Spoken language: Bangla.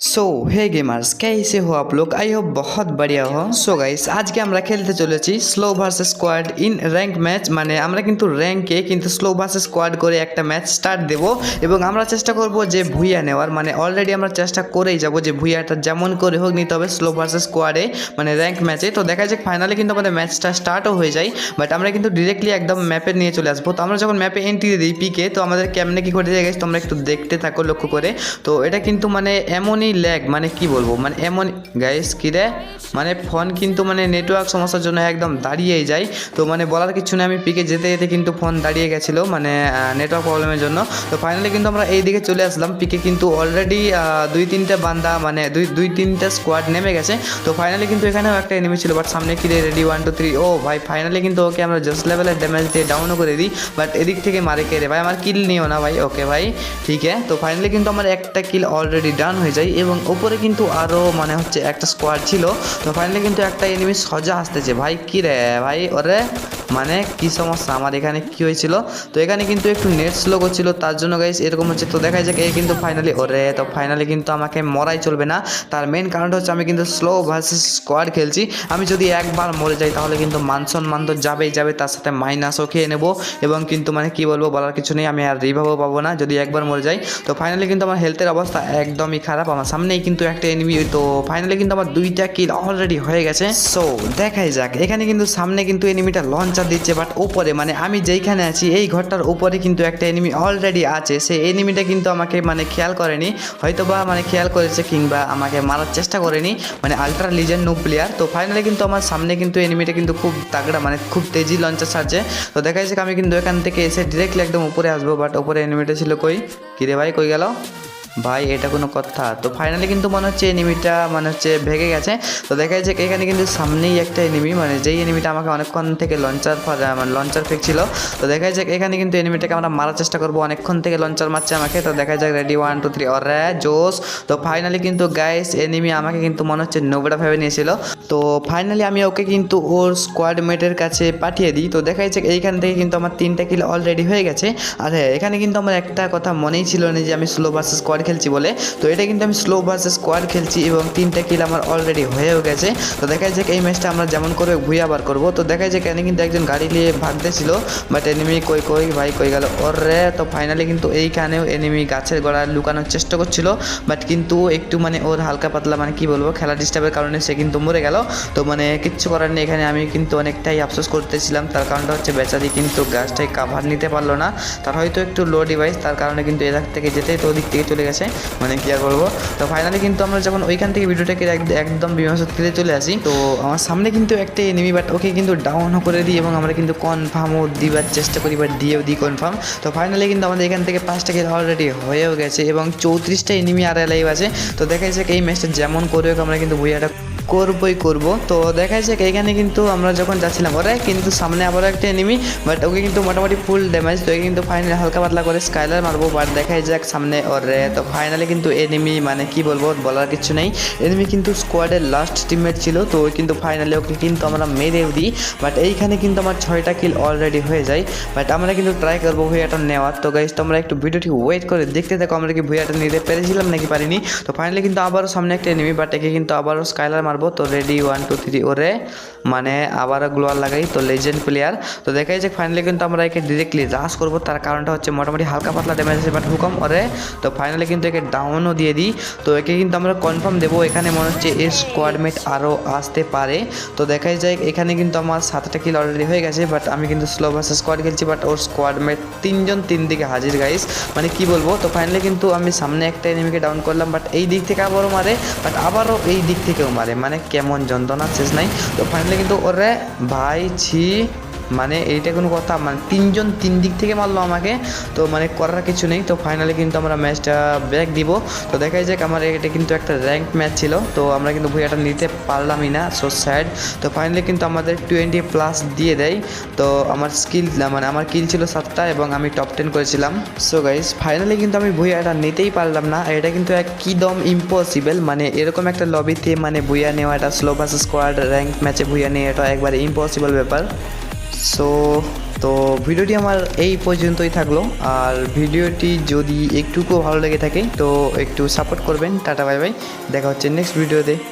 सो हे गेमर्स कैसे हो आप लोग आई होप बहुत बढ़िया हो সো গাইস আজকে আমরা খেলতে চলেছি solo versus squad in rank match মানে আমরা কিন্তু র্যাঙ্কে কিন্তু স্লো ভার্সেস স্কোয়াড করে একটা ম্যাচ স্টার্ট দেব এবং আমরা চেষ্টা করব যে ভুইয়া নেওয়ার মানে অলরেডি আমরা চেষ্টা করেই যাব যে ভুইয়াটা যেমন করে হোক নিতে হবে স্লো ভার্সেস স্কোয়াডে মানে র্যাঙ্ক ম্যাচে তো দেখা যাক ফাইনালি কিন্তু আমাদের ম্যাচটা স্টার্টও হয়ে যায় বাট আমরা কিন্তু ডিরেক্টলি একদম ম্যাপে নিয়ে চলে আসবো তো আমরা যখন ম্যাপে এন্ট্রি দিই পিকে তো আমাদের কেমনে কী করে যায় guys, তোমরা একটু দেখতে থাকো লক্ষ্য করে তো এটা কিন্তু মানে এমনই ল্যাগ মানে কি বলব? মানে এমন গাইস কি রে? মানে ফোন কিন্তু মানে নেটওয়ার্ক সমস্যার জন্য একদম দাঁড়িয়েই যায়। তো মানে বলার কিছু নেই, আমি পিকে যেতে যেতে কিন্তু ফোন দাঁড়িয়ে গেছিল মানে নেটওয়ার্ক প্রবলেমের জন্য। তো ফাইনালি কিন্তু আমরা এই দিকে চলে আসলাম পিকে কিন্তু অলরেডি দুই তিনটে বান্দা মানে দুই দুই তিনটে স্কোয়াড নেমে গেছে। তো ফাইনালি কিন্তু এখানেও একটা এনিমি ছিল বাট সামনে কি রেডি ওয়ান টু থ্রি ও ভাই ফাইনালি কিন্তু ওকে আমরা জাস্ট লেভেলের ড্যামেজ দিয়ে ডাউনও করে দিই বাট এদিক থেকে মারে কে রে? ভাই, আমার কিল নিও না ভাই ওকে ভাই, ঠিক আছে তো ফাইনালি কিন্তু আমার একটা কিল অলরেডি ডান হয়ে যায়। এবং ওপরে কিন্তু আরও মানে হচ্ছে একটা স্কোয়াড ছিল। তো ফাইনালি কিন্তু একটা এনিমি সজা আসতেছে। ভাই, কি রে? ভাই, ওরে? মানে কি সমস্যা? আমার এখানে কি হয়েছিল? তো এখানে কিন্তু একটু নেট স্লো করছিল, তার জন্য গাইস এরকম হচ্ছে। তো দেখা যাক, এ কিন্তু ফাইনালি ওরে, তো ফাইনালি কিন্তু আমাকে মরাই চলবে না। তার মেন কারণটা হচ্ছে, আমি কিন্তু স্লো ভার্সেস স্কোয়াড খেলছি। আমি যদি একবার মরে যাই, তাহলে কিন্তু মান তো যাবেই, যাবে। তার সাথে মাইনাসও খেয়ে নেব। এবং কিন্তু মানে কি বলব, বলার কিছু নেই। আমি আর রিভাবও পাবো না, যদি একবার মরে যাই। তো ফাইনালি কিন্তু আমার হেলথের অবস্থা একদমই খারাপ। আমার সামনেই কিন্তু একটা এনিমি তো ফাইনালি কিন্তু আমার দুইটা কিল অলরেডি হয়ে গেছে। সো দেখাই যাক। এখানে কিন্তু সামনে কিন্তু এনিমিটা লঞ্চার দিচ্ছে বাট উপরে মানে আমি যেইখানে আছি, এই ঘরটার উপরে কিন্তু একটা এনিমি অলরেডি আছে। সেই এনিমিটা কিন্তু আমাকে মানে খেয়াল করেনি। হয়তো বা মানে খেয়াল করেছে কিংবা আমাকে মারার চেষ্টা করেনি মানে আলট্রা লিজেন্ড নো প্লেয়ার তো ফাইনালি কিন্তু আমার সামনে কিন্তু এনিমিটা কিন্তু খুব তাগড়া মানে খুব তেজি লঞ্চার ছাড়ছে তো দেখা যাচ্ছে আমি কিন্তু এখান থেকে এসে ডিরেক্টলি একদম উপরে আসব বাট উপরে এনিমিটা ছিল কই? কিরে ভাই, কই গেল? ভাই, এটা কোনো কথা। তো ফাইনালি কিন্তু মনে হচ্ছে এনিমিটা মানে হচ্ছে ভেঙে গেছে। তো দেখা যাচ্ছে এখানে কিন্তু সামনেই একটা এনিমি মানে যেই এনিমিটা আমাকে অনেকক্ষণ থেকে লঞ্চার মানে লঞ্চার ফেঁকছিল। তো দেখা যাক এখানে কিন্তু এনিমিটাকে আমরা মারার চেষ্টা করব, অনেকক্ষণ থেকে লঞ্চার মারছে আমাকে। তো দেখা যাক রেডি ওয়ান টু থ্রি অরে জোস তো ফাইনালি কিন্তু গাইস এনিমি আমাকে কিন্তু মনে হচ্ছে নোবড়া ভেবে নিয়েছিল। তো ফাইনালি আমি ওকে কিন্তু ওর স্কোয়াড মেটের কাছে পাঠিয়ে দিই। তো দেখা যাচ্ছে এইখান থেকে কিন্তু আমার তিনটা কিল অলরেডি হয়ে গেছে। আর হ্যাঁ এখানে কিন্তু আমার একটা কথা মনেই ছিল না যে আমি স্লো ভার্সেস স্কোয়াড খেলছি বলে। তো এটা কিন্তু আমি স্লো ভার্সেস স্কোয়াড খেলছি এবং তিনটা কিল আমার অলরেডি হয়েও গেছে। তো দেখা যাচ্ছে এই ম্যাচটা আমরা যেমন করে ভুই আবার করব। তো দেখা যাচ্ছে এখানে কিন্তু একজন গাড়ি নিয়ে ভাগতেছিল বাট এনিমি কই কই, ভাই কই গেল। ওর রে তো ফাইনালি কিন্তু এইখানেও এনিমি গাছের গোড়ায় লুকানোর চেষ্টা করছিল বাট কিন্তু একটু মানে ওর হালকা পাতলা মানে কি বলব, খেলা ডিস্টার্বের কারণে সে কিন্তু মরে গেল। তো মানে কিচ্ছু করার নেই, এখানে আমি কিন্তু অনেকটাই আফসোস করতেছিলাম। তার কারণটা হচ্ছে বেচারি কিন্তু গাছটাই কাভার নিতে পারল না। তার হয়তো একটু লো ডিভাইস তার কারণে কিন্তু এদিক থেকে যেতেই তো ওদিক থেকে চলে গেছে। মানে কি আর বলব? তো ফাইনালি কিন্তু আমরা যখন ওইখান থেকে ভিডিওটাকে এক- একদম বিমান ফিরে চলে আসি, তো আমার সামনে কিন্তু একটা এনিমি বাট ওকে কিন্তু ডাউনও করে দিই এবং আমরা কিন্তু কনফার্মও দিবার চেষ্টা করি বাট দিয়েও দিই কনফার্ম তো ফাইনালি কিন্তু আমাদের এখান থেকে পাঁচটা খেলা অলরেডি হয়েও গেছে এবং চৌত্রিশটা এনিমি আর এলাইভ আছে। তো দেখা যাচ্ছে এই ম্যাচটা যেমন করে হোক, আমরা কিন্তু ভুইয়াটা করবই করব। তো দেখা যাক, এখানে কিন্তু আমরা যখন যাচ্ছিলাম, ওরা কিন্তু সামনে আবারও একটা এনিমি বাট ওকে কিন্তু মোটামুটি ফুল ড্যামেজ তো কিন্তু ফাইনালি হালকা পাতলা করে স্কাইলার মারবো বাট দেখাই যাক সামনে ওরে। তো ফাইনালি কিন্তু এনিমি মানে কি বলব, বলার কিছু নেই। এনিমি কিন্তু স্কোয়াডের লাস্ট টিমমেট ছিল, তো কিন্তু ফাইনালি ওকে কিন্তু আমরা মেরেও দিই বাট এইখানে কিন্তু আমার ছয়টা কিল অলরেডি হয়ে যায়। বাট আমরা কিন্তু ট্রাই করব ভুইয়াটা নেওয়ার। তো গাইজ তোমরা একটু ভিডিওটি ওয়েট করে দেখতে থাকো, আমরা কি ভুইয়াটা নিতে পেরেছিলাম নাকি পারিনি। তো ফাইনালি কিন্তু আবারও সামনে একটা এনিমি বাট একে কিন্তু আবারও স্কাইলার তো রেডি ওয়ান টু থ্রি ওরে মানে আবারও গ্লোয়ার লাগাই। তো লেজেন্ড প্লেয়ার তো দেখা যাচ্ছে ফাইনালি কিন্তু আমরা একে ডিরেক্টলি রাস করব। তার কারণটা হচ্ছে মোটামুটি হালকা পাতলা ড্যামেজ আছে বাট হুকম, ওরে। তো ফাইনালি কিন্তু একে ডাউনও দিয়ে দিই। তো একে কিন্তু আমরা কনফার্ম দেবো। এখানে মনে হচ্ছে এর স্কোয়াডমেট আরও আসতে পারে। তো দেখাই যায় এখানে কিন্তু আমার সাতটা কিল অলরেডি হয়ে গেছে বাট আমি কিন্তু স্লো ভার্সেস স্কোয়াড খেলছি বাট ওর স্কোয়াডমেট তিনজন তিন দিকে হাজির গাইস মানে কি বলব? তো ফাইনালি কিন্তু আমি সামনে একটা এনিমিকে ডাউন করলাম বাট এই দিক থেকে আবারও মারে বাট আবারও এই দিক থেকেও মারে। মানে কেমন যন্ত্রণা শেষ নাই। তো ফাইনালি কিন্তু ওরে ভাই ছি মানে এইটা কোনো কথা মানে তিনজন তিন দিক থেকে মারলো আমাকে, তো মানে করার কিছু নেই, তো ফাইনালি কিন্তু আমরা ম্যাচটা ব্যাক দিব। তো দেখাই যাক আমার এটা কিন্তু একটা র্যাঙ্ক ম্যাচ ছিল, তো আমরা কিন্তু ভুইয়াটা নিতে পারলামই না সো স্যাড তো ফাইনালি কিন্তু আমাদের টোয়েন্টি প্লাস দিয়ে দেয়, তো আমার স্কিল মানে আমার কিল ছিল সাতটা এবং আমি টপ টেন করেছিলাম। সো গাইস ফাইনালি কিন্তু আমি ভুইয়াটা নিতেই পারলাম না, এটা কিন্তু একদম ইম্পসিবল মানে এরকম একটা লবিতে মানে ভুইয়া নেওয়াটা স্লো ভার্সেস স্কোয়াড র্যাঙ্ক ম্যাচে ভুইয়া নেওয়াটা একবারে ইম্পসিবল ব্যাপার। সো তো ভিডিওটি আমার এই পর্যন্তই থাকল। আর ভিডিওটি যদি একটুকু ভালো লেগে থাকে, তো একটু সাপোর্ট করবেন। টাটা বাই বাই দেখা হচ্ছে নেক্সট ভিডিওতে